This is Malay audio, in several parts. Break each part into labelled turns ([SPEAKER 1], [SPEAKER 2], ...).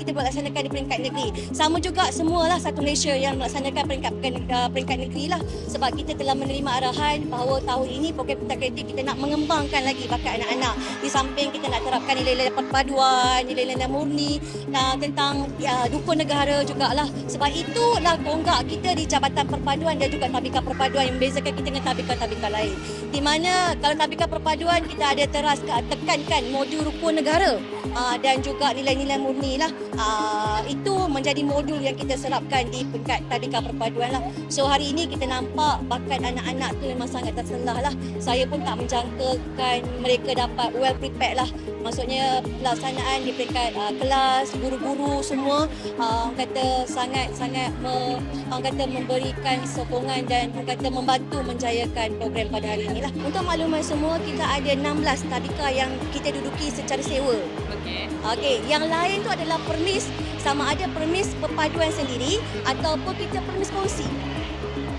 [SPEAKER 1] kita melaksanakan di peringkat negeri. Sama juga semualah satu Malaysia yang melaksanakan peringkat uh, peringkat negeri lah. Sebab kita telah menerima arahan bahawa tahun ini program Pita Kreatif kita nak mengembangkan lagi bakat anak-anak. Di samping kita nak terapkan nilai-nilai perpaduan, nilai-nilai murni uh, tentang uh, dukun negara jugalah. Sebab itulah tonggak kita di Jabatan Perpaduan dan juga tabika perpaduan yang membezakan kita dengan tabika-tabika lain. Di mana kalau tabika perpaduan kita ada teras tekankan modul rukun negara uh, dan juga nilai-nilai murni lah. Uh, itu menjadi modul yang kita serapkan di peringkat tabika perpaduan lah. So hari ini kita nampak bakat anak-anak tu memang sangat terselah lah. Saya pun tak menjangkakan mereka dapat well prepared lah. Maksudnya pelaksanaan di peringkat uh, kelas, guru-guru semua uh, orang kata sangat-sangat me, orang kata memberikan sokongan dan orang kata membantu menjayakan program pada hari ini lah. Untuk makluman semua, kita ada 16 tabika yang kita duduki secara sewa.
[SPEAKER 2] Okey.
[SPEAKER 1] Okey, yang lain tu adalah permis sama ada permis perpaduan sendiri ataupun kita permis kongsi.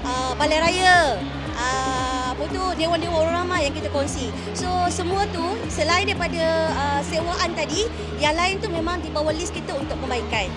[SPEAKER 1] Uh, balai raya, uh, apa tu dewan-dewan orang ramai yang kita kongsi. So semua tu selain daripada uh, sewaan tadi, yang lain tu memang di bawah list kita untuk perbaikan.